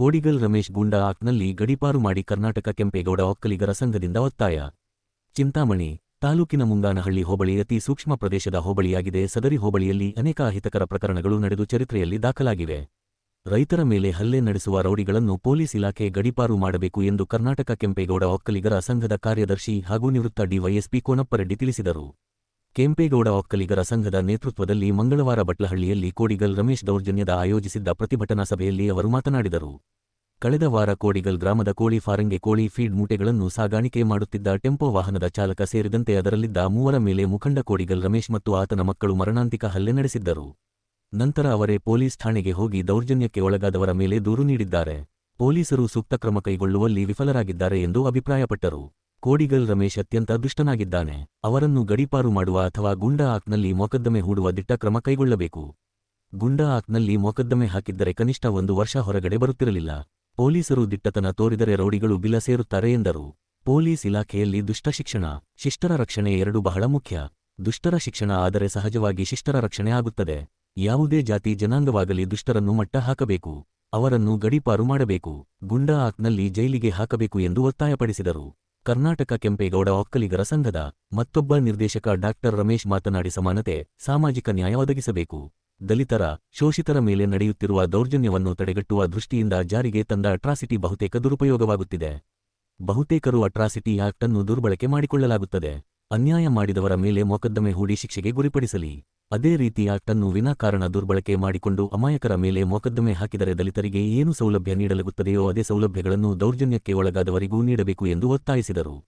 ಕೋಡಿಗಲ್ ರಮೇಶ್ ಗೂಂಡಾ ಗಡಿಪಾರು ಗಡೀಪಾರು ಮಾಡಿ ಕರ್ನಾಟಕ ಕೆಂಪೇಗೌಡ ಒಕ್ಕಲಿಗರ ಸಂಘದಿಂದ ಒತ್ತಾಯ. ಚಿಂತಾಮಣಿ ತಾಲೂಕಿನ ಮುಂಗಾನಹಳ್ಳಿ ಹೋಬಳಿ ಅತಿ ಸೂಕ್ಷ್ಮ ಪ್ರದೇಶದ ಹೋಬಳಿಯಾಗಿದೆ. ಸದರಿ ಹೋಬಳಿಯಲ್ಲಿ ಅನೇಕ ಅಹಿತಕರ ಪ್ರಕರಣಗಳು ನಡೆದು ಚರಿತ್ರೆಯಲ್ಲಿ ದಾಖಲಾಗಿವೆ. ರೈತರ ಮೇಲೆ ಹಲ್ಲೆ ನಡೆಸುವ ರೌಡಿಗಳನ್ನು ಪೊಲೀಸ್ ಇಲಾಖೆ ಗಡಿಪಾರು ಮಾಡಬೇಕು ಎಂದು ಕರ್ನಾಟಕ ಕೆಂಪೇಗೌಡ ಒಕ್ಕಲಿಗರ ಸಂಘದ ಕಾರ್ಯದರ್ಶಿ ಹಾಗೂ ನಿವೃತ್ತ ಡಿವೈಎಸ್ಪಿ ಕೋನಪ್ಪರೆಡ್ಡಿ ತಿಳಿಸಿದರು. ಕೆಂಪೇಗೌಡ ಒಕ್ಕಲಿಗರ ಸಂಘದ ನೇತೃತ್ವದಲ್ಲಿ ಮಂಗಳವಾರ ಬಟ್ಲಹಳ್ಳಿಯಲ್ಲಿ ಕೋಡಿಗಲ್ ರಮೇಶ್ ದೌರ್ಜನ್ಯದ ಆಯೋಜಿಸಿದ್ದ ಪ್ರತಿಭಟನಾ ಸಭೆಯಲ್ಲಿ ಅವರು ಮಾತನಾಡಿದರು. ಕಳೆದ ವಾರ ಕೋಡಿಗಲ್ ಗ್ರಾಮದ ಕೋಳಿ ಫಾರಂಗೆ ಕೋಳಿ ಫೀಡ್ ಮೂಟೆಗಳನ್ನು ಸಾಗಾಣಿಕೆ ಮಾಡುತ್ತಿದ್ದ ಟೆಂಪೋ ವಾಹನದ ಚಾಲಕ ಸೇರಿದಂತೆ ಅದರಲ್ಲಿದ್ದ ಮೂವರ ಮೇಲೆ ಮುಖಂಡ ಕೋಡಿಗಲ್ ರಮೇಶ್ ಮತ್ತು ಆತನ ಮಕ್ಕಳು ಮರಣಾಂತಿಕ ಹಲ್ಲೆ ನಡೆಸಿದ್ದರು. ನಂತರ ಅವರೇ ಪೊಲೀಸ್ ಠಾಣೆಗೆ ಹೋಗಿ ದೌರ್ಜನ್ಯಕ್ಕೆ ಒಳಗಾದವರ ಮೇಲೆ ದೂರು ನೀಡಿದ್ದಾರೆ. ಪೊಲೀಸರು ಸೂಕ್ತ ಕ್ರಮ ಕೈಗೊಳ್ಳುವಲ್ಲಿ ವಿಫಲರಾಗಿದ್ದಾರೆ ಎಂದು ಅಭಿಪ್ರಾಯಪಟ್ಟರು. ಕೋಡಿಗಲ್ ರಮೇಶ್ ಅತ್ಯಂತ ದುಷ್ಟನಾಗಿದ್ದಾನೆ. ಅವರನ್ನು ಗಡೀಪಾರು ಮಾಡುವ ಅಥವಾ ಗುಂಡಾ ಆಕ್ನಲ್ಲಿ ಮೊಕದ್ದಮೆ ಹೂಡುವ ದಿಟ್ಟ ಕ್ರಮ ಕೈಗೊಳ್ಳಬೇಕು. ಗುಂಡಾ ಆಕ್ನಲ್ಲಿ ಮೊಕದ್ದಮೆ ಹಾಕಿದ್ದರೆ ಕನಿಷ್ಠ ಒಂದು ವರ್ಷ ಹೊರಗಡೆ ಬರುತ್ತಿರಲಿಲ್ಲ. ಪೊಲೀಸರು ದಿಟ್ಟತನ ತೋರಿದರೆ ರೌಡಿಗಳು ಬಿಲ ಸೇರುತ್ತಾರೆ ಎಂದರು. ಪೊಲೀಸ್ ಇಲಾಖೆಯಲ್ಲಿ ದುಷ್ಟ ಶಿಕ್ಷಣ, ಶಿಷ್ಟರ ರಕ್ಷಣೆ ಎರಡು ಬಹಳ ಮುಖ್ಯ. ದುಷ್ಟರ ಶಿಕ್ಷಣ ಆದರೆ ಸಹಜವಾಗಿ ಶಿಷ್ಟರ ರಕ್ಷಣೆ ಆಗುತ್ತದೆ. ಯಾವುದೇ ಜಾತಿ ಜನಾಂಗವಾಗಲಿ ದುಷ್ಟರನ್ನು ಮಟ್ಟ ಹಾಕಬೇಕು. ಅವರನ್ನು ಗಡೀಪಾರು ಮಾಡಬೇಕು. ಗುಂಡಾ ಆಕ್ನಲ್ಲಿ ಜೈಲಿಗೆ ಹಾಕಬೇಕು ಎಂದು ಒತ್ತಾಯಪಡಿಸಿದರು. ಕರ್ನಾಟಕ ಕೆಂಪೇಗೌಡ ಒಕ್ಕಲಿಗರ ಸಂಘದ ಮತ್ತೊಬ್ಬ ನಿರ್ದೇಶಕ ಡಾಕ್ಟರ್ ರಮೇಶ್ ಮಾತನಾಡಿ ಸಮಾನತೆ, ಸಾಮಾಜಿಕ ನ್ಯಾಯ ಒದಗಿಸಬೇಕು. ದಲಿತರ, ಶೋಷಿತರ ಮೇಲೆ ನಡೆಯುತ್ತಿರುವ ದೌರ್ಜನ್ಯವನ್ನು ತಡೆಗಟ್ಟುವ ದೃಷ್ಟಿಯಿಂದ ಜಾರಿಗೆ ತಂದ ಅಟ್ರಾಸಿಟಿ ಬಹುತೇಕ ದುರುಪಯೋಗವಾಗುತ್ತಿದೆ. ಬಹುತೇಕರು ಅಟ್ರಾಸಿಟಿ ಆಕ್ಟ್ ಅನ್ನು ದುರ್ಬಳಕೆ ಮಾಡಿಕೊಳ್ಳಲಾಗುತ್ತದೆ. ಅನ್ಯಾಯ ಮಾಡಿದವರ ಮೇಲೆ ಮೊಕದ್ದಮೆ ಹೂಡಿ ಶಿಕ್ಷೆಗೆ ಗುರಿಪಡಿಸಲಿ. ಅದೇ ರೀತಿಯ ಟನ್ನು ವಿನಾಕಾರಣ ದುರ್ಬಳಕೆ ಮಾಡಿಕೊಂಡು ಅಮಾಯಕರ ಮೇಲೆ ಮೊಕದ್ದಮೆ ಹಾಕಿದರೆ ದಲಿತರಿಗೆ ಏನು ಸೌಲಭ್ಯ ನೀಡಲಾಗುತ್ತದೆಯೋ ಅದೇ ಸೌಲಭ್ಯಗಳನ್ನು ದೌರ್ಜನ್ಯಕ್ಕೆ ಒಳಗಾದವರಿಗೂ ನೀಡಬೇಕು ಎಂದು ಒತ್ತಾಯಿಸಿದರು.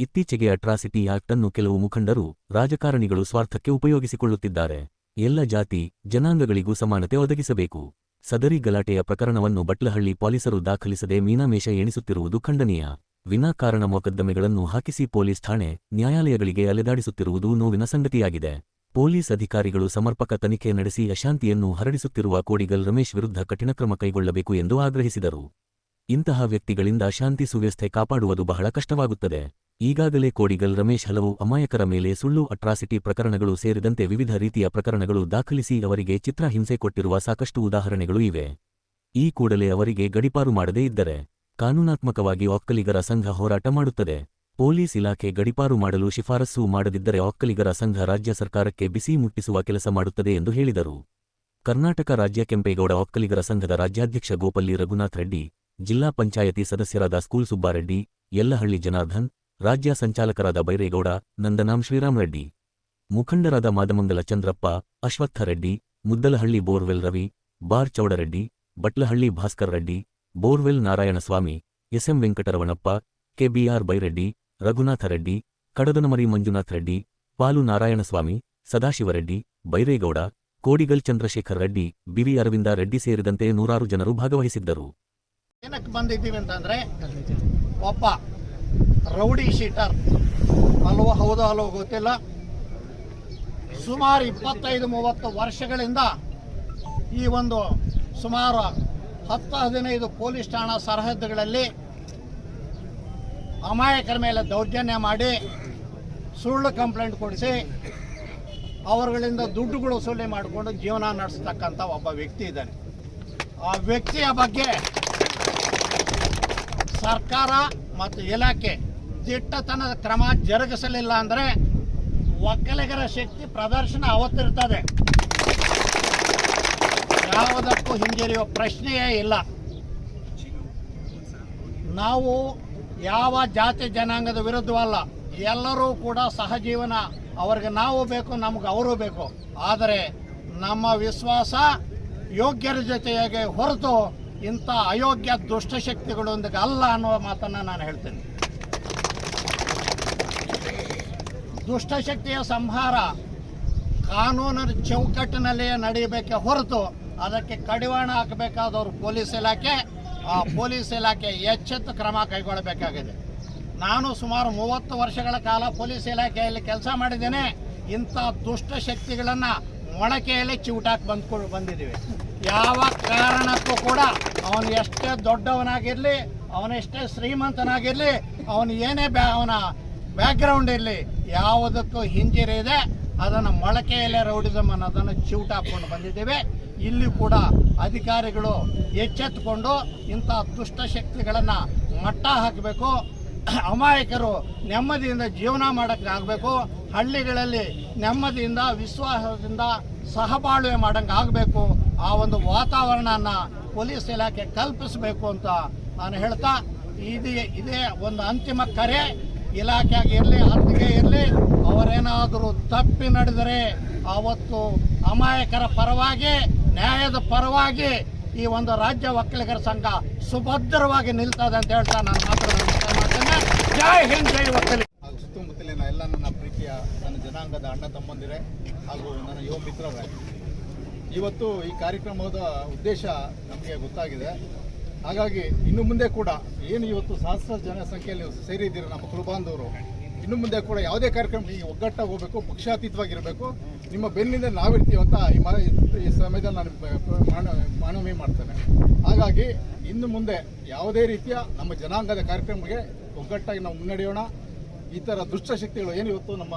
ಇತ್ತೀಚೆಗೆ ಅಟ್ರಾಸಿಟಿ ಆಕ್ಟ್ ಅನ್ನು ಕೆಲವು ಮುಖಂಡರು, ರಾಜಕಾರಣಿಗಳು ಸ್ವಾರ್ಥಕ್ಕೆ ಉಪಯೋಗಿಸಿಕೊಳ್ಳುತ್ತಿದ್ದಾರೆ. ಎಲ್ಲ ಜಾತಿ, ಜನಾಂಗಗಳಿಗೂ ಸಮಾನತೆ ಒದಗಿಸಬೇಕು. ಸದರಿ ಗಲಾಟೆಯ ಪ್ರಕರಣವನ್ನು ಬಟ್ಲಹಳ್ಳಿ ಪೊಲೀಸರು ದಾಖಲಿಸದೆ ಮೀನಾಮೇಷ ಎಣಿಸುತ್ತಿರುವುದು ಖಂಡನೀಯ. ವಿನಾಕಾರಣ ಮೊಕದ್ದಮೆಗಳನ್ನು ಹಾಕಿಸಿ ಪೊಲೀಸ್ ಠಾಣೆ, ನ್ಯಾಯಾಲಯಗಳಿಗೆ ಅಲೆದಾಡಿಸುತ್ತಿರುವುದು ನೋವಿನ ಸಂಗತಿಯಾಗಿದೆ. ಪೊಲೀಸ್ ಅಧಿಕಾರಿಗಳು ಸಮರ್ಪಕ ತನಿಖೆ ನಡೆಸಿ ಅಶಾಂತಿಯನ್ನು ಹರಡಿಸುತ್ತಿರುವ ಕೋಡಿಗಲ್ ರಮೇಶ್ ವಿರುದ್ಧ ಕಠಿಣ ಕ್ರಮ ಕೈಗೊಳ್ಳಬೇಕು ಎಂದು ಆಗ್ರಹಿಸಿದರು. ಇಂತಹ ವ್ಯಕ್ತಿಗಳಿಂದ ಶಾಂತಿ ಸುವ್ಯವಸ್ಥೆ ಕಾಪಾಡುವುದು ಬಹಳ ಕಷ್ಟವಾಗುತ್ತದೆ. ಈಗಾಗಲೇ ಕೋಡಿಗಲ್ ರಮೇಶ್ ಹಲವು ಅಮಾಯಕರ ಮೇಲೆ ಸುಳ್ಳು, ಅಟ್ರಾಸಿಟಿ ಪ್ರಕರಣಗಳು ಸೇರಿದಂತೆ ವಿವಿಧ ರೀತಿಯ ಪ್ರಕರಣಗಳು ದಾಖಲಿಸಿ ಅವರಿಗೆ ಚಿತ್ರಹಿಂಸೆ ಕೊಟ್ಟಿರುವ ಸಾಕಷ್ಟು ಉದಾಹರಣೆಗಳು ಇವೆ. ಈ ಕೂಡಲೇ ಅವರಿಗೆ ಗಡಿಪಾರು ಮಾಡದೇ ಇದ್ದರೆ ಕಾನೂನಾತ್ಮಕವಾಗಿ ಒಕ್ಕಲಿಗರ ಸಂಘ ಹೋರಾಟ ಮಾಡುತ್ತದೆ. ಪೊಲೀಸ್ ಇಲಾಖೆ ಗಡಿಪಾರು ಮಾಡಲು ಶಿಫಾರಸ್ಸು ಮಾಡದಿದ್ದರೆ ಒಕ್ಕಲಿಗರ ಸಂಘ ರಾಜ್ಯ ಸರ್ಕಾರಕ್ಕೆ ಬಿಸಿ ಮುಟ್ಟಿಸುವ ಕೆಲಸ ಮಾಡುತ್ತದೆ ಎಂದು ಹೇಳಿದರು. ಕರ್ನಾಟಕ ರಾಜ್ಯ ಕೆಂಪೇಗೌಡ ಒಕ್ಕಲಿಗರ ಸಂಘದ ರಾಜ್ಯಾಧ್ಯಕ್ಷ ಗೋಪಲ್ಲಿ ರಘುನಾಥ್ ರೆಡ್ಡಿ, ಜಿಲ್ಲಾ ಪಂಚಾಯತಿ ಸದಸ್ಯರಾದ ಸ್ಕೂಲ್ ಸುಬ್ಬಾರೆಡ್ಡಿ, ಯಲ್ಲಹಳ್ಳಿ ಜನಾರ್ದನ್, ರಾಜ್ಯ ಸಂಚಾಲಕರಾದ ಬೈರೇಗೌಡ ನಂದನಾಂ ಶ್ರೀರಾಮ್ ರೆಡ್ಡಿ. ಮುಖಂಡರಾದ Madamangala Chandrappa, Ashwath Reddy, Muddalahalli borewell Ravi, bar Chowdareddy, Batlahalli Bhaskar Reddy, borewell Narayanaswamy, SM Venkataramanappa KBR Byreddy Raghunatha Reddy, Kadadanamari Manjunath Reddy, Palu Narayanaswamy Sadashivareddy Byregowda, Kodigal Chandrashekar Reddy, BV Aravinda Reddy ಸೇರಿದಂತೆ ನೂರಾರು ಜನರು ಭಾಗವಹಿಸಿದ್ದರು. ಏನಕ್ಕೆ ಬಂದಿದ್ದೀವಿ ಅಂತಂದ್ರೆ, ಒಬ್ಬ rowdy sheeter. ಅಲ್ವೋ, ಹೌದೋ, ಅಲ್ವೋ ಗೊತ್ತಿಲ್ಲ. ಸುಮಾರು ಇಪ್ಪತ್ತೈದು, ಮೂವತ್ತು ವರ್ಷಗಳಿಂದ ಈ ಒಂದು ಸುಮಾರು ಹತ್ತು, ಹದಿನೈದು ಪೊಲೀಸ್ ಠಾಣಾ ಸರಹದ್ದುಗಳಲ್ಲಿ ಅಮಾಯಕರ ಮೇಲೆ ದೌರ್ಜನ್ಯ ಮಾಡಿ ಸುಳ್ಳು ಕಂಪ್ಲೇಂಟ್ ಕೊಡಿಸಿ ಅವರುಗಳಿಂದ ದುಡ್ಡುಗಳು ವಸೂಲಿ ಮಾಡಿಕೊಂಡು ಜೀವನ ನಡೆಸ್ತಕ್ಕಂಥ ಒಬ್ಬ ವ್ಯಕ್ತಿ ಇದ್ದಾನೆ. ಆ ವ್ಯಕ್ತಿಯ ಬಗ್ಗೆ ಸರ್ಕಾರ ಮತ್ತು ಇಲಾಖೆ ದಿಟ್ಟತನದ ಕ್ರಮ ಜರುಗಿಸಲಿಲ್ಲ ಅಂದರೆ ಒಕ್ಕಲಿಗರ ಶಕ್ತಿ ಪ್ರದರ್ಶನ ಅವತ್ತಿರ್ತದೆ ಯಾವುದಕ್ಕೂ ಹಿಂಜರಿಯುವ ಪ್ರಶ್ನೆಯೇ ಇಲ್ಲ. ನಾವು ಯಾವ ಜಾತಿ ಜನಾಂಗದ ವಿರುದ್ಧವಲ್ಲ, ಎಲ್ಲರೂ ಕೂಡ ಸಹಜೀವನ. ಅವ್ರಿಗೆ ನಾವು ಬೇಕು, ನಮ್ಗೆ ಅವರು ಬೇಕು. ಆದರೆ ನಮ್ಮ ವಿಶ್ವಾಸ ಯೋಗ್ಯರ ಜೊತೆಯಾಗಿ ಹೊರತು ಇಂಥ ಅಯೋಗ್ಯ ದುಷ್ಟಶಕ್ತಿಗಳೊಂದಿಗೆ ಅಲ್ಲ ಅನ್ನುವ ಮಾತನ್ನು ನಾನು ಹೇಳ್ತೀನಿ. ದುಷ್ಟಶಕ್ತಿಯ ಸಂಹಾರ ಕಾನೂನು ಚೌಕಟ್ಟಿನಲ್ಲಿಯೇ ನಡೆಯಬೇಕೆ ಹೊರತು ಅದಕ್ಕೆ ಕಡಿವಾಣ ಹಾಕಬೇಕಾದವರು ಪೊಲೀಸ್ ಇಲಾಖೆ ಪೊಲೀಸ್ ಇಲಾಖೆ ಎಚ್ಚೆತ್ತು ಕ್ರಮ ಕೈಗೊಳ್ಳಬೇಕಾಗಿದೆ. ನಾನು ಸುಮಾರು ಮೂವತ್ತು ವರ್ಷಗಳ ಕಾಲ ಪೊಲೀಸ್ ಇಲಾಖೆಯಲ್ಲಿ ಕೆಲಸ ಮಾಡಿದ್ದೇನೆ. ಇಂಥ ದುಷ್ಟ ಶಕ್ತಿಗಳನ್ನು ಮೊಳಕೆಯಲ್ಲಿ ಚಿವುಟಾಕಿ ಬಂದ್ಕೊಂಡು ಬಂದಿದ್ದೀವಿ. ಯಾವ ಕಾರಣಕ್ಕೂ ಕೂಡ ಅವನು ಎಷ್ಟೇ ದೊಡ್ಡವನಾಗಿರಲಿ ಅವನೆಷ್ಟೇ ಶ್ರೀಮಂತನಾಗಿರಲಿ, ಅವನು ಏನೇ ಬ್ಯಾ ಅವನ ಬ್ಯಾಕ್ಗ್ರೌಂಡ್ ಇರಲಿ, ಯಾವುದಕ್ಕೂ ಹಿಂಜರಿದೆ ಅದನ್ನು ಮೊಳಕೆಯಲ್ಲೇ ರೌಡಿಸಮ್ ಅನ್ನೋದನ್ನು ಚಿವುಟಾಕೊಂಡು ಬಂದಿದ್ದೇವೆ. ಇಲ್ಲಿ ಕೂಡ ಅಧಿಕಾರಿಗಳು ಎಚ್ಚೆತ್ತುಕೊಂಡು ಇಂಥ ದುಷ್ಟಶಕ್ತಿಗಳನ್ನು ಮಟ್ಟ ಹಾಕಬೇಕು. ಅಮಾಯಕರು ನೆಮ್ಮದಿಯಿಂದ ಜೀವನ ಮಾಡೋಕ್ಕೆ ಆಗಬೇಕು. ಹಳ್ಳಿಗಳಲ್ಲಿ ನೆಮ್ಮದಿಯಿಂದ, ವಿಶ್ವಾಸದಿಂದ ಸಹಬಾಳ್ವೆ ಮಾಡೋಂಗೆ ಆಗಬೇಕು. ಆ ಒಂದು ವಾತಾವರಣನ ಪೊಲೀಸ್ ಇಲಾಖೆ ಕಲ್ಪಿಸಬೇಕು ಅಂತ ನಾನು ಹೇಳ್ತಾ, ಇದು, ಇದೇ ಒಂದು ಅಂತಿಮ ಕರೆ. ಇಲಾಖೆಗೆ ಇರಲಿ ಹತ್ತಿಗೆ ಇರಲಿ, ಅವರೇನಾದರೂ ತಪ್ಪಿ ನಡೆದರೆ ಆವತ್ತು ಅಮಾಯಕರ ಪರವಾಗಿ ನ್ಯಾಯದ ಪರವಾಗಿ ಈ ಒಂದು ರಾಜ್ಯ ಒಕ್ಕಲಿಗರ ಸಂಘ ಸುಭದ್ರವಾಗಿ ನಿಲ್ತದೆ ಅಂತ ಹೇಳ್ತಾ ನಾನು ಮಾತ್ರ ಮಾಡ್ತೇನೆ. ಜೈ ಹಿಂದ್, ಜೈ ಒಕ್ಕಲಿಗ ಹಾಗೂ ಸುತ್ತಮುತ್ತಲಿನ ಎಲ್ಲ ನನ್ನ ಪ್ರೀತಿಯ ನನ್ನ ಜನಾಂಗದ ಅಣ್ಣ ತಮ್ಮಂದಿರೇ ಹಾಗೂ ನನ್ನ ಯುವ ಮಿತ್ರರೇ, ಇವತ್ತು ಈ ಕಾರ್ಯಕ್ರಮದ ಉದ್ದೇಶ ನಮಗೆ ಗೊತ್ತಾಗಿದೆ. ಹಾಗಾಗಿ ಇನ್ನು ಮುಂದೆ ಕೂಡ ಏನು ಇವತ್ತು ಸಹಸ್ರ ಜನಸಂಖ್ಯೆಯಲ್ಲಿ ಸೇರಿದ್ದೀರಿ ನಮ್ಮ ಕುಲಬಾಂಧವರು ಇನ್ನು ಮುಂದೆ ಕೂಡ ಯಾವುದೇ ಕಾರ್ಯಕ್ರಮ ಈ ಒಗ್ಗಟ್ಟಾಗಿ ಹೋಗಬೇಕು, ಪಕ್ಷಾತೀತವಾಗಿರಬೇಕು, ನಿಮ್ಮ ಬೆನ್ನಿಂದ ಅಂತ ಈ ಮ ಈ ಸಮಯದಲ್ಲಿ ನಾನು ಮಾನವೀಯ ಮಾನ- ಮಾಡ್ತೇನೆ. ಹಾಗಾಗಿ ಇನ್ನು ಮುಂದೆ ಯಾವುದೇ ರೀತಿಯ ನಮ್ಮ ಜನಾಂಗದ ಕಾರ್ಯಕ್ರಮಕ್ಕೆ ಒಗ್ಗಟ್ಟಾಗಿ ನಾವು ಮುನ್ನಡೆಯೋಣ. ಈ ಥರ ದುಷ್ಟಶಕ್ತಿಗಳು ಏನು ಇವತ್ತು ನಮ್ಮ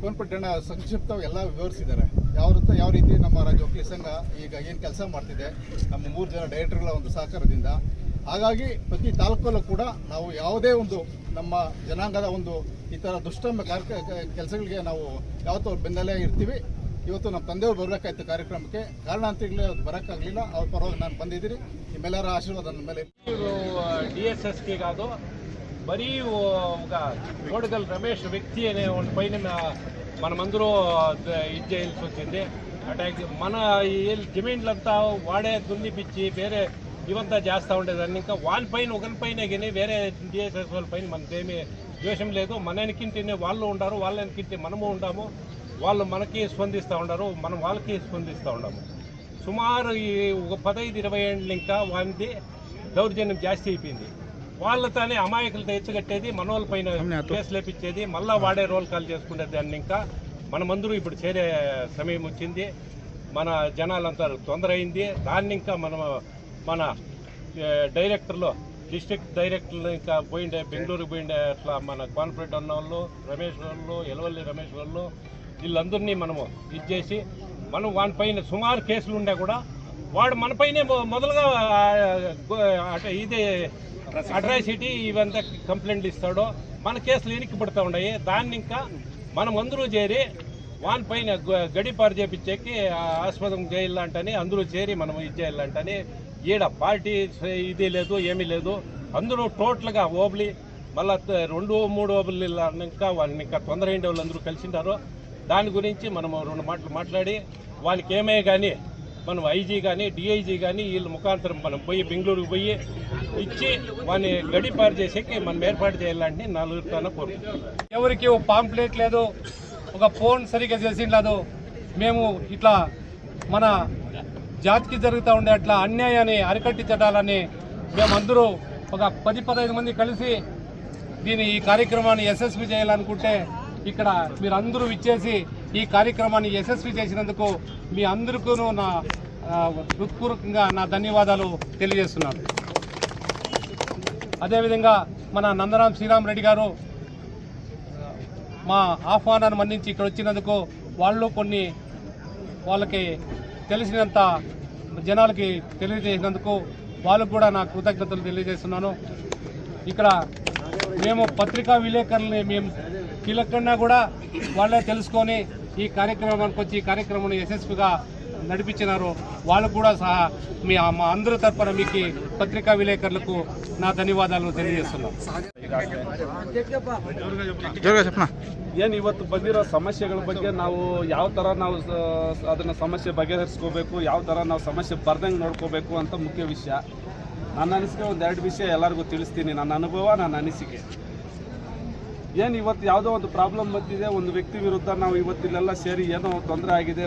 ಕೋನ್ಪಟ್ಟಣ ಸಂಕ್ಷಿಪ್ತವಾಗಿ ಎಲ್ಲ ವಿವರಿಸಿದ್ದಾರೆ. ಯಾವ ಯಾವ ರೀತಿ ನಮ್ಮ ರಾಜ್ಯ ವಕೀಲ ಸಂಘ ಈಗ ಏನು ಕೆಲಸ ಮಾಡ್ತಿದೆ, ನಮ್ಮ ಮೂರು ಜನ ಡೈರೆಕ್ಟರ್ಗಳ ಒಂದು ಸಹಕಾರದಿಂದ ಹಾಗಾಗಿ ಪ್ರತಿ ತಾಲೂಕಲ್ಲೂ ಕೂಡ ನಾವು ಯಾವುದೇ ಒಂದು ನಮ್ಮ ಜನಾಂಗದ ಒಂದು ಈ ಥರ ದುಷ್ಟ ಕಾರ್ಯ ಕೆಲಸಗಳಿಗೆ ನಾವು ಯಾವತ್ತೂ ಅವ್ರ ಬೆನ್ನಲ್ಲೇ ಇರ್ತೀವಿ ಇವತ್ತು ನಮ್ಮ ತಂದೆಯವರು ಬರಬೇಕಾಯ್ತು ಕಾರ್ಯಕ್ರಮಕ್ಕೆ ಕಾರಣಾಂತರಗಳೇ ಅವ್ರು ಬರೋಕ್ಕಾಗಲಿಲ್ಲ ಅವ್ರ ಪರವಾಗಿ ನಾನು ಬಂದಿದ್ದೀನಿ ನಿಮ್ಮೆಲ್ಲರ ಆಶೀರ್ವಾದ ನನ್ನ ಮೇಲೆ ಇರ್ಲಿ. డిఎస్ఎస్కి కాదు మరీ ఒక కోడగల్ రమేష్ వ్యక్తి అనే ఒక పైన మనమందరూ ఇది చేయాల్సి వచ్చింది అటాక్ మన ఈ జమీన్లంతా వాడే దున్నిపిచ్చి వేరే ఇవంతా చేస్తూ ఉండేదాన్ని ఇంకా వాళ్ళ పైన ఒకరి పైన కానీ వేరే డిఎస్ఎస్ వాళ్ళ పైన మనకేమీ ద్వేషం లేదు. మన వెనకింటినే వాళ్ళు ఉండారు వాళ్ళ వెనకింటి మనము ఉండాము. వాళ్ళు మనకి స్పందిస్తూ ఉండరు మనం వాళ్ళకి స్పందిస్తూ ఉండము. సుమారు ఈ ఒక పదహైదు ఇరవై ఏళ్ళు ఇంకా వాంది దౌర్జన్యం జాస్తి అయిపోయింది. వాళ్ళతోనే అమాయకులతో ఎత్తుకట్టేది మన వాళ్ళ పైన కేసు లేపించేది మళ్ళా వాడే రోల్ కాల్ చేసుకునే దాన్ని ఇంకా. మనమందరూ ఇప్పుడు చేరే సమయం వచ్చింది. మన జనాలంతా తొందర అయింది దాన్ని ఇంకా మనం మన డైరెక్టర్లో డిస్ట్రిక్ట్ డైరెక్టర్లు ఇంకా పోయిండే బెంగళూరు పోయిండే అట్లా మన కాన్ఫిడెంట్ అన్న వాళ్ళు రమేష్ వాళ్ళు ఎలవల్లి రమేష్ వాళ్ళు వీళ్ళందరినీ మనము ఇది చేసి మనం వాని పైన సుమారు కేసులు ఉండే కూడా వాడు మన పైనే మొ- మొదలుగా అంటే ఇది అట్రాసిటీ ఇవంతా కంప్లైంట్లు ఇస్తాడో మన కేసులు వెనక్కి పడుతూ ఉన్నాయి. దాన్ని ఇంకా మనం అందరూ చేరి వాని పైన గ- గడిపారు చేపించేకి ఆస్పదం చేయాలంటని అందరూ చేరి మనం ఇది చేయాలంటని ఈడ పార్టీ ఇది లేదు ఏమీ లేదు. అందరూ టోటల్గా ఓబ్లి మళ్ళా రెండు మూడు ఓబులు ఇంకా వాళ్ళని ఇంకా తొందర అయిన వాళ్ళందరూ కలిసింటారు. దాని గురించి మనం రెండు మాటలు మాట్లాడి వాళ్ళకి ఏమే కానీ మనం ఐజీ కానీ డిఐజీ కానీ వీళ్ళ ముఖాంతరం మనం పోయి బెంగళూరుకు పోయి ఇచ్చి వాడిని గడిపారు చేసేకి మనం ఏర్పాటు చేయాలంటే నలుగురితోనే కోరుకుంటున్నాం ఎవరికి ఓ పాంప్లెట్ లేదు ఒక ఫోన్ సరిగ్గా చేసి లేదు మేము ఇట్లా మన జాతికి జరుగుతూ ఉండే అట్లా అన్యాయాన్ని అరికట్టించడాలని మేమందరూ ఒక పది పదహైదు మంది కలిసి దీని ఈ కార్యక్రమాన్ని యశస్వి చేయాలనుకుంటే ఇక్కడ మీరందరూ ఇచ్చేసి ఈ కార్యక్రమాన్ని యశస్వి చేసినందుకు మీ అందరికీ నా హృత్పూర్వకంగా నా ధన్యవాదాలు తెలియజేస్తున్నాను. అదేవిధంగా మన నందరాం శ్రీరామ్ రెడ్డి గారు మా ఆహ్వానాన్ని మన్నించి ఇక్కడ వచ్చినందుకు వాళ్ళు కొన్ని వాళ్ళకి తెలిసినంత జనాలకి తెలియజేసినందుకు వాళ్ళకు కూడా నా కృతజ్ఞతలు తెలియజేస్తున్నాను. ఇక్కడ మేము పత్రికా విలేకరులని మేము కీలకన్నా కూడా వాళ్ళే తెలుసుకొని ఈ కార్యక్రమానికి వచ్చి ఈ కార్యక్రమం యశస్విగా నడిపించినారు. వాళ్ళకు కూడా సహా మీ మా అందరి తరఫున మీకు పత్రికా విలేకరులకు నా ధన్యవాదాలు తెలియజేస్తున్నాను. ಏನು ಇವತ್ತು ಬಂದಿರೋ ಸಮಸ್ಯೆಗಳ ಬಗ್ಗೆ ನಾವು ಯಾವ ಥರ ನಾವು ಅದನ್ನ ಸಮಸ್ಯೆ ಬಗೆಹರಿಸ್ಕೋಬೇಕು, ಯಾವ ಥರ ನಾವು ಸಮಸ್ಯೆ ಬರ್ದಂಗೆ ನೋಡ್ಕೋಬೇಕು ಅಂತ ಮುಖ್ಯ ವಿಷಯ. ನನ್ನ ಅನಿಸಿಕೆ ಒಂದು ಎರಡು ವಿಷಯ ಎಲ್ಲರಿಗೂ ತಿಳಿಸ್ತೀನಿ. ನನ್ನ ಅನುಭವ, ನನ್ನ ಅನಿಸಿಕೆ. ಏನು ಇವತ್ತು ಯಾವುದೋ ಒಂದು ಪ್ರಾಬ್ಲಮ್ ಬಂದಿದೆ, ಒಂದು ವ್ಯಕ್ತಿ ವಿರುದ್ಧ ನಾವು ಇವತ್ತಿಲ್ಲೆಲ್ಲ ಸೇರಿ ಏನೋ ತೊಂದರೆ ಆಗಿದೆ,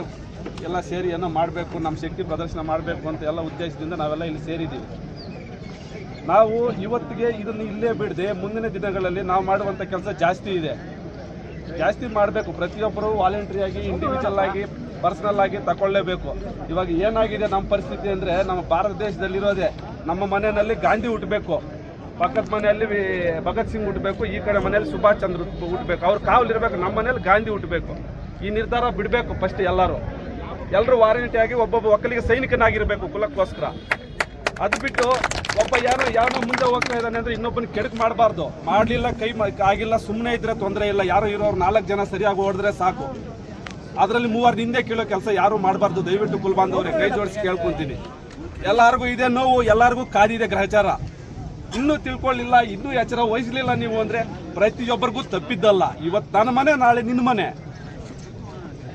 ಎಲ್ಲ ಸೇರಿ ಏನೋ ಮಾಡಬೇಕು ನಮ್ಮ ಶಕ್ತಿ ಪ್ರದರ್ಶನ ಮಾಡಬೇಕು ಅಂತ ಎಲ್ಲ ಉದ್ದೇಶದಿಂದ ನಾವೆಲ್ಲ ಇಲ್ಲಿ ಸೇರಿದ್ದೀವಿ. ನಾವು ಇವತ್ತಿಗೆ ಇದನ್ನು ಇಲ್ಲೇ ಬಿಡದೆ ಮುಂದಿನ ದಿನಗಳಲ್ಲಿ ನಾವು ಮಾಡುವಂಥ ಕೆಲಸ ಜಾಸ್ತಿ ಇದೆ. ಜಾಸ್ತಿ ಮಾಡಬೇಕು. ಪ್ರತಿಯೊಬ್ಬರು ವಾಲಂಟ್ರಿಯಾಗಿ ಇಂಡಿವಿಜುವಲ್ ಆಗಿ ಪರ್ಸನಲ್ ಆಗಿ ತಗೊಳ್ಳೇಬೇಕು ಇವಾಗ ಏನಾಗಿದೆ ನಮ್ಮ ಪರಿಸ್ಥಿತಿ ಅಂದರೆ ನಮ್ಮ ಭಾರತ ದೇಶದಲ್ಲಿರೋದೆ ನಮ್ಮ ಮನೆಯಲ್ಲಿ ಗಾಂಧಿ ಹುಟ್ಟಬೇಕು ಪಕ್ಕದ ಮನೆಯಲ್ಲಿ ಭಗತ್ ಸಿಂಗ್ ಹುಟ್ಟಬೇಕು ಈ ಕಡೆ ಮನೆಯಲ್ಲಿ ಸುಭಾಷ್ ಚಂದ್ರ ಹುಟ್ಟಬೇಕು ಅವ್ರ ಕಾವಲಿರಬೇಕು, ನಮ್ಮ ಮನೇಲಿ ಗಾಂಧಿ ಹುಟ್ಟಬೇಕು ಈ ನಿರ್ಧಾರ ಬಿಡಬೇಕು ಫಸ್ಟ್ ಎಲ್ಲರೂ. ಎಲ್ಲರೂ ವಾರಂಟಿಯಾಗಿ ಒಬ್ಬೊಬ್ಬ ಒಕ್ಕಲಿಗೆ ಸೈನಿಕನಾಗಿರಬೇಕು ಕುಲಕ್ಕೋಸ್ಕರ. ಅದು ಬಿಟ್ಟು ಒಬ್ಬ ಯಾರೋ ಯಾರು ಮುಂದೆ ಹೋಗ್ತಾ ಇದ್ದಾನೆ ಅಂದ್ರೆ ಇನ್ನೊಬ್ಬನ ಕೆಡಕ್ ಮಾಡಬಾರ್ದು. ಮಾಡಲಿಲ್ಲ, ಕೈ ಆಗಿಲ್ಲ ಸುಮ್ಮನೆ ಇದ್ರೆ ತೊಂದರೆ ಇಲ್ಲ. ಯಾರು ಇರೋರು ನಾಲ್ಕು ಜನ ಸರಿಯಾಗಿ ಹೊಡೆದ್ರೆ ಸಾಕು. ಅದರಲ್ಲಿ ಮೂವರು ನಿಂದೆ ಕೇಳೋ ಕೆಲಸ ಯಾರು ಮಾಡಬಾರ್ದು. ದಯವಿಟ್ಟು ಕುಲ್ಬಾಂಧವ್ರೆ, ಕೈ ಜೋಡಿಸಿ ಕೇಳ್ಕೊಂತೀನಿ. ಎಲ್ಲರಿಗೂ ಇದೆ ನೋವು, ಎಲ್ಲರಿಗೂ ಕಾದಿದೆ ಗ್ರಹಚಾರ. ಇನ್ನೂ ತಿಳ್ಕೊಳ್ಳಿಲ್ಲ ಇನ್ನೂ ಎಚ್ಚರ ವಹಿಸ್ಲಿಲ್ಲ ನೀವು ಅಂದ್ರೆ ಪ್ರತಿಯೊಬ್ಬರಿಗೂ ತಪ್ಪಿದ್ದಲ್ಲ. ಇವತ್ತು ನನ್ನ ಮನೆ, ನಾಳೆ ನಿನ್ನ ಮನೆ.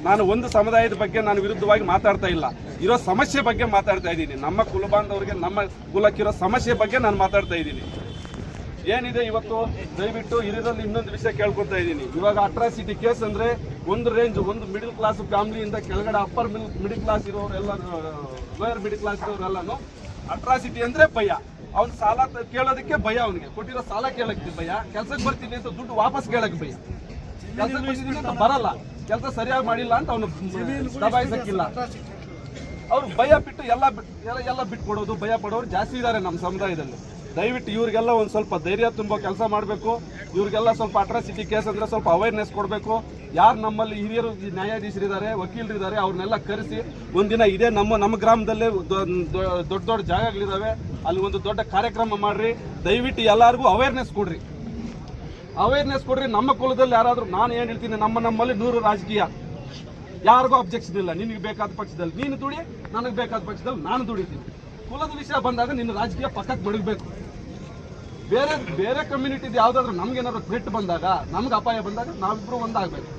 ನಾನು ಒಂದು ಸಮುದಾಯದ ಬಗ್ಗೆ ನಾನು ವಿರುದ್ಧವಾಗಿ ಮಾತಾಡ್ತಾ ಇಲ್ಲ. ಇರೋ ಸಮಸ್ಯೆ ಬಗ್ಗೆ ಮಾತಾಡ್ತಾ ಇದ್ದೀನಿ. ನಮ್ಮ ಕುಲಬಾಂಧವರಿಗೆ, ನಮ್ಮ ಕುಲಕ್ಕಿರೋ ಸಮಸ್ಯೆ ಬಗ್ಗೆ ನಾನು ಮಾತಾಡ್ತಾ ಇದ್ದೀನಿ. ಏನಿದೆ ಇವತ್ತು? ದಯವಿಟ್ಟು ಇರೋದ್ರಲ್ಲಿ ಇನ್ನೊಂದು ವಿಷಯ ಕೇಳ್ಕೊತಾ ಇದ್ದೀನಿ. ಇವಾಗ ಅಟ್ರಾಸಿಟಿ ಕೇಸ್ ಅಂದರೆ ಒಂದು ರೇಂಜ್ ಒಂದು ಮಿಡಿಲ್ ಕ್ಲಾಸ್ ಫ್ಯಾಮಿಲಿಯಿಂದ ಕೆಳಗಡೆ ಅಪ್ಪರ್ ಮಿಡಿಲ್ ಕ್ಲಾಸ್ ಇರೋರೆಲ್ಲ ಲೋಯರ್ ಮಿಡಿಲ್ ಕ್ಲಾಸ್ ಇರೋರೆಲ್ಲಾನು ಅಟ್ರಾಸಿಟಿ ಅಂದರೆ ಭಯ. ಅವ್ನು ಸಾಲ ಕೇಳೋದಕ್ಕೆ ಭಯ ಅವನಿಗೆ. ಕೊಟ್ಟಿರೋ ಸಾಲ ಕೇಳಕ್ಕೆ ಭಯ. ಕೆಲಸಕ್ಕೆ ಬರ್ತೀನಿ ಅಂತ ದುಡ್ಡು ವಾಪಸ್ ಕೇಳಕ್ಕೆ ಭಯ. ಬರ್ತೀನಿ ಬರಲ್ಲ. ಕೆಲಸ ಸರಿಯಾಗಿ ಮಾಡಿಲ್ಲ ಅಂತ ಅವನು ದಬಾಯಿಸಕ್ಕಿಲ್ಲ. ಅವ್ರು ಭಯ ಬಿಟ್ಟು ಎಲ್ಲ ಎಲ್ಲ ಬಿಟ್ಕೊಡೋದು, ಭಯ ಪಡೋರು ಜಾಸ್ತಿ ಇದ್ದಾರೆ ನಮ್ಮ ಸಮುದಾಯದಲ್ಲಿ. ದಯವಿಟ್ಟು ಇವ್ರಿಗೆಲ್ಲ ಒಂದು ಸ್ವಲ್ಪ ಧೈರ್ಯ ತುಂಬೋ ಕೆಲಸ ಮಾಡಬೇಕು. ಇವ್ರಿಗೆಲ್ಲ ಸ್ವಲ್ಪ ಅಟ್ರಾಸಿಟಿ ಕೇಸ್ ಅಂದರೆ ಸ್ವಲ್ಪ ಅವೇರ್ನೆಸ್ ಕೊಡಬೇಕು. ಯಾರು ನಮ್ಮಲ್ಲಿ ಹಿರಿಯರು ನ್ಯಾಯಾಧೀಶರಿದ್ದಾರೆ, ವಕೀಲರಿದ್ದಾರೆ, ಅವ್ರನ್ನೆಲ್ಲ ಕರೆಸಿ ಒಂದಿನ ಇದೇ ನಮ್ಮ ನಮ್ಮ ಗ್ರಾಮದಲ್ಲೇ ದೊಡ್ಡ ದೊಡ್ಡ ಜಾಗಗಳಿದಾವೆ. ಅಲ್ಲಿ ಒಂದು ದೊಡ್ಡ ಕಾರ್ಯಕ್ರಮ ಮಾಡಿರಿ. ದಯವಿಟ್ಟು ಎಲ್ಲರಿಗೂ ಅವೇರ್ನೆಸ್ ಕೊಡ್ರಿ. ಅವೇರ್ನೆಸ್ ಕೊಡ್ರಿ, ನಮ್ಮ ಕುಲದಲ್ಲಿ ಯಾರಾದ್ರೂ, ನಾನು ಏನ್ ಹೇಳ್ತೀನಿ, ನಮ್ಮ ನಮ್ಮಲ್ಲಿ ನೂರು ರಾಜಕೀಯ. ಯಾರಿಗೂ ಅಬ್ಜೆಕ್ಷನ್ ಇಲ್ಲ, ನಿನಗೆ ಬೇಕಾದ ಪಕ್ಷದಲ್ಲಿ. ನೀನು ದುಡಿ, ನನಗೆ ಬೇಕಾದ ಪಕ್ಷದಲ್ಲಿ ನಾನು ದುಡಿತೀನಿ. ಕುಲದ ವಿಷಯ ಬಂದಾಗ ನಿನ್ನ ರಾಜಕೀಯ ಪಕ್ಕಕ್ಕೆ ಬಡಗಬೇಕು. ಬೇರೆ ಬೇರೆ ಕಮ್ಯುನಿಟಿದು ಯಾವ್ದಾದ್ರು ನಮ್ಗೇನಾದ್ರು ಥ್ರೆಟ್ ಬಂದಾಗ, ನಮ್ಗೆ ಅಪಾಯ ಬಂದಾಗ ನಾವಿಬ್ರು ಒಂದಾಗಬೇಕು.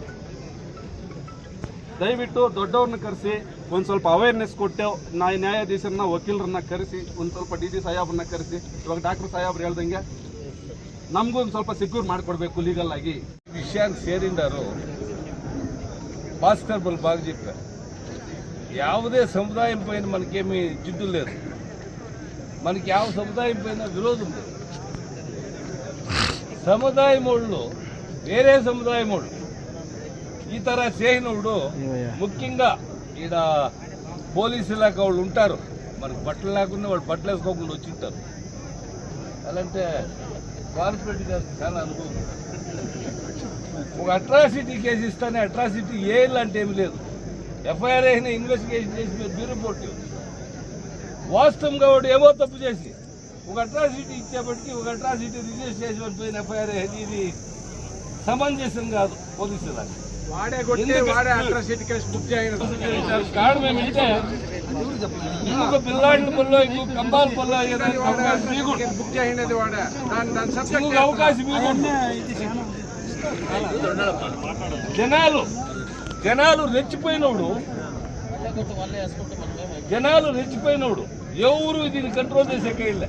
ದಯವಿಟ್ಟು ದೊಡ್ಡವ್ರನ್ನ ಕರೆಸಿ, ಒಂದು ಸ್ವಲ್ಪ ಅವೇರ್ನೆಸ್ ಕೊಟ್ಟು, ನಾ ನ್ಯಾಯಾಧೀಶರನ್ನ, ವಕೀಲರನ್ನ ಕರೆಸಿ, ಒಂದು ಸ್ವಲ್ಪ ಡಿ ಸಿ ಸಾಹೇಬ್ರನ್ನ ಕರೆಸಿ, ಇವಾಗ ಡಾಕ್ಟರ್ ಸಾಹೇಬ್ರು ಹೇಳ್ದಂಗೆ ನಮಗೂ ಒಂದು ಸ್ವಲ್ಪ ಸೆಕ್ಯೂರ್ ಮಾಡಿಕೊಡ್ಬೇಕು ಲೀಗಲ್ ఆగి విషయానికి చేరిండారు కానిస్టేబుల్ బాగా చెప్పారు యావదే సముదాయం పైన మనకేమీ జిడ్డు లేదు మనకి యావ సముదాయం పైన విరోధం లేదు సముదాయం వాళ్ళు వేరే సముదాయం వాళ్ళు ఈ ತರ చేసినప్పుడు ముఖ్యంగా ఈడ పోలీసు ఇలాక వాళ్ళు ఉంటారు మనకు బట్టలు లేకుండా వాళ్ళు బట్టలు వేసుకోకుండా వచ్చి ఉంటారు అలాంటే కార్పొరేట్ గారికి చాలా అనుభవం. ఒక అట్రాసిటీ కేసు ఇస్తానే అట్రాసిటీ ఏ అంటే ఏమి లేదు. ఎఫ్ఐఆర్ అయినా ఇన్వెస్టిగేషన్ చేసి మీరు బ్యూరో రిపోర్ట్ వాస్తవంగా వాడు ఏమో తప్పు చేసి ఒక అట్రాసిటీ ఇచ్చేప్పటికీ ఒక అట్రాసిటీ రిజిస్టర్ చేసి పడిపోయిన ఎఫ్ఐఆర్ అయింది ఇది సమంజసం కాదు పోలీసులకు వాడే కొట్టి వాడే అట్రాసిటీ కేసు బుక్ చేయడం కారణం ఏమంటే ఇంకొక పిల్లాడిని పనిలో ఇంకొక కంబాల పనిలో ఏదైనా అవకాశం ఇవ్వకూడదు. బుక్ చేయనది వాడే దాని దాని సబ్జెక్ట్ ఇంకొక అవకాశం ఇవ్వకూడదు. జనాలు జనాలు రెచ్చిపోయినప్పుడు జనాలు రెచ్చిపోయినప్పుడు ఎవరు దీన్ని కంట్రోల్ చేసేకే ಇಲ್ಲ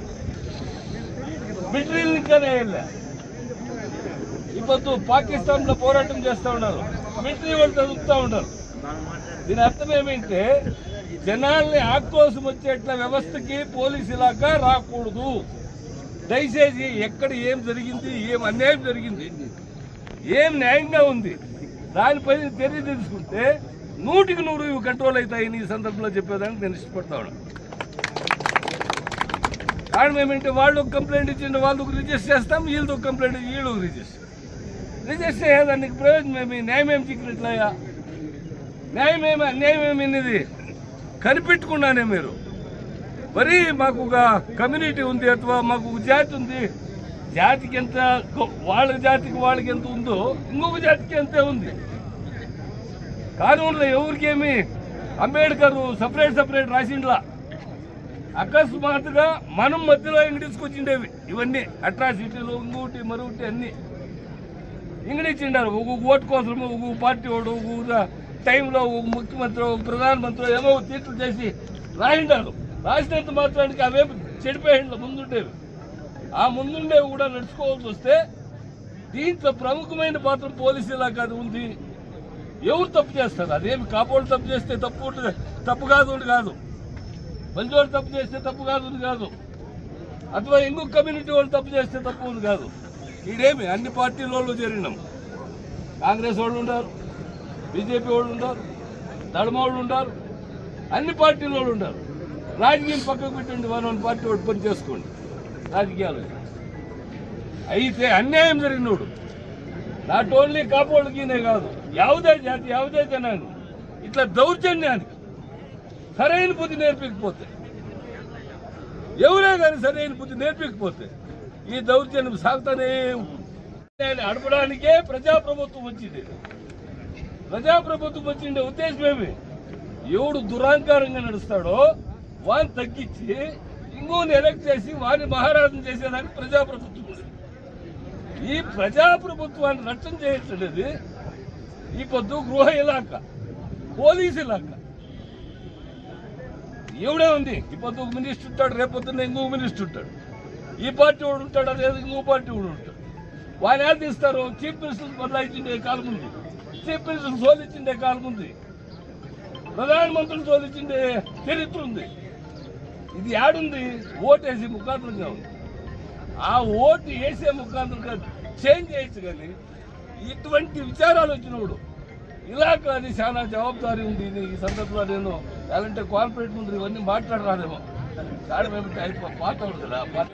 మిలిటరీలనికనే ಇಲ್ಲ ಇವತ್ತು పాకిస్తాన్లో పోరాటం చేస్తూ ఉన్నారు మిలిటరీ వాళ్ళు చదువుతూ ఉంటారు దీని అర్థం ఏమంటే జనాల్ని ఆక్రోశం వచ్చేట్ల వ్యవస్థకి పోలీసు ఇలాగా రాకూడదు. దయచేసి ఎక్కడ ఏం జరిగింది ఏం అన్యాయం జరిగింది ఏం న్యాయంగా ఉంది దానిపైన చర్య తెలుసుకుంటే నూటికి నూరు ఇవి కంట్రోల్ అవుతాయని ఈ సందర్భంలో చెప్పేదానికి నేను ఇష్టపడతా ఉన్నాను. కారణం ఏమంటే వాళ్ళు కంప్లైంట్ ఇచ్చిండు వాళ్ళకు రిజిస్టర్ చేస్తాం వీళ్ళతో కంప్లైంట్ వీళ్ళు రిజిస్టర్ రిజిస్టర్ అయ్యేదానికి ప్రయోజనం ఏమి? న్యాయం ఏమి చిక్కినట్లయ్యా న్యాయం ఏమి? అన్యాయం ఏమైనది కనిపెట్టుకున్నానే మీరు. మరి మాకు ఒక కమ్యూనిటీ ఉంది అథవా మాకు ఒక జాతి ఉంది. జాతికి ఎంత వాళ్ళ జాతికి వాళ్ళకి ఎంత ఉందో ఇంకొక జాతికి అంతే ఉంది. కానూన్లో ఎవరికేమి? అంబేద్కర్ సపరేట్ సపరేట్ రాసిండ్లా. అకస్మాత్తుగా మనం మధ్యలో ఇంక తీసుకొచ్చిండేవి ఇవన్నీ అట్రాసిటీలు ఇంకోటి మరొకటి అన్నీ. ఇంగడిచ్చిండారు ఒక ఓటు కోసం ఒక పార్టీ వాడు ఒక టైంలో ఒక ముఖ్యమంత్రి ఒక ప్రధానమంత్రి ఏమో తీర్పులు చేసి రాయిండారు రాసినంత మాత్రానికి అవేపు చెడిపోయిండ్ల ముందుండేవి. ఆ ముందుండేవి కూడా నడుచుకోవాల్సి వస్తే దీంట్లో ప్రముఖమైన పాత్ర పోలీసు ఇలాకా ఉంది. ఎవరు తప్పు చేస్తారు? అదేమి కాపోడు తప్పు చేస్తే తప్పు ఉంటుంది తప్పు కాదు కాదు. మంచోడు తప్పు చేస్తే తప్పు కాదు కాదు. అథవా ఇంకొక కమ్యూనిటీ వాళ్ళు తప్పు చేస్తే తప్పు కాదు. ఇదేమి అన్ని పార్టీల వాళ్ళు చేరినాం కాంగ్రెస్ వాళ్ళు ఉన్నారు బీజేపీ వాళ్ళు ఉన్నారు దళమ వాళ్ళు ఉన్నారు అన్ని పార్టీల వాళ్ళు ఉన్నారు రాజకీయం పక్కకు పెట్టండి వన్ వన్ పార్టీ వాడు పని చేసుకోండి రాజకీయాలు అయితే అన్యాయం జరిగినోడు నాట్ ఓన్లీ కాపోళ్ళకినే కాదు ಯಾವುದೇ ಜಾತಿ ಯಾವುದೇ ಜನಾಂಗ ఇట్లా దౌర్జన్యానికి సరైన బుద్ధి నేర్పించకపోతే ఎవరే కానీ సరైన బుద్ధి నేర్పించకపోతే ఈ దౌర్జన్యం సాగుతానే అడపడానికే ప్రజాప్రభుత్వం వచ్చింది. ప్రజాప్రభుత్వం వచ్చిండే ఉద్దేశం ఏమి? ఎవడు దురాంకారంగా నడుస్తాడో వాని తగ్గించి ఇంకోని ఎలక్ట్ చేసి వారిని మహారాజం చేసేదానికి ప్రజాప్రభుత్వం ఈ ప్రజాప్రభుత్వాన్ని రక్షణ చేయట్లేదు ఈ పొద్దు గృహ ఇలాక పోలీస్ ఇలాక. ఎవడే ఉంది? ఈ పొద్దు మినిస్టర్ ఉంటాడు రేపొద్దున్న ఇంకో మినిస్టర్ ఉంటాడు. ఈ పార్టీ వాడు ఉంటాడు లేదు ఇంకో పార్టీ వాడు ఉంటాడు. వాళ్ళు ఏం తీస్తారు? చీఫ్ మినిస్టర్ బదలాయించిండే కాలం ఉంది. చీఫ్ మినిస్టర్ సోలిచ్చిండే కాలం ఉంది. ప్రధానమంత్రులు సోలిచ్చిండే చరిత్ర ఉంది. ఇది యాడుంది ఓటేసి ముఖాంతరంగా ఉంది. ఆ ఓటు వేసే ముఖాంతరంగా చేంజ్ చేయొచ్చు కానీ ఇటువంటి విచారాలు వచ్చినప్పుడు ఇలా కానీ చాలా జవాబుదారీ ఉంది. ఇది ఈ సందర్భంలో నేను ఎలాంటి కార్పొరేట్ ముందు ఇవన్నీ మాట్లాడరాదేమో. కారణం మేము పాత కదా.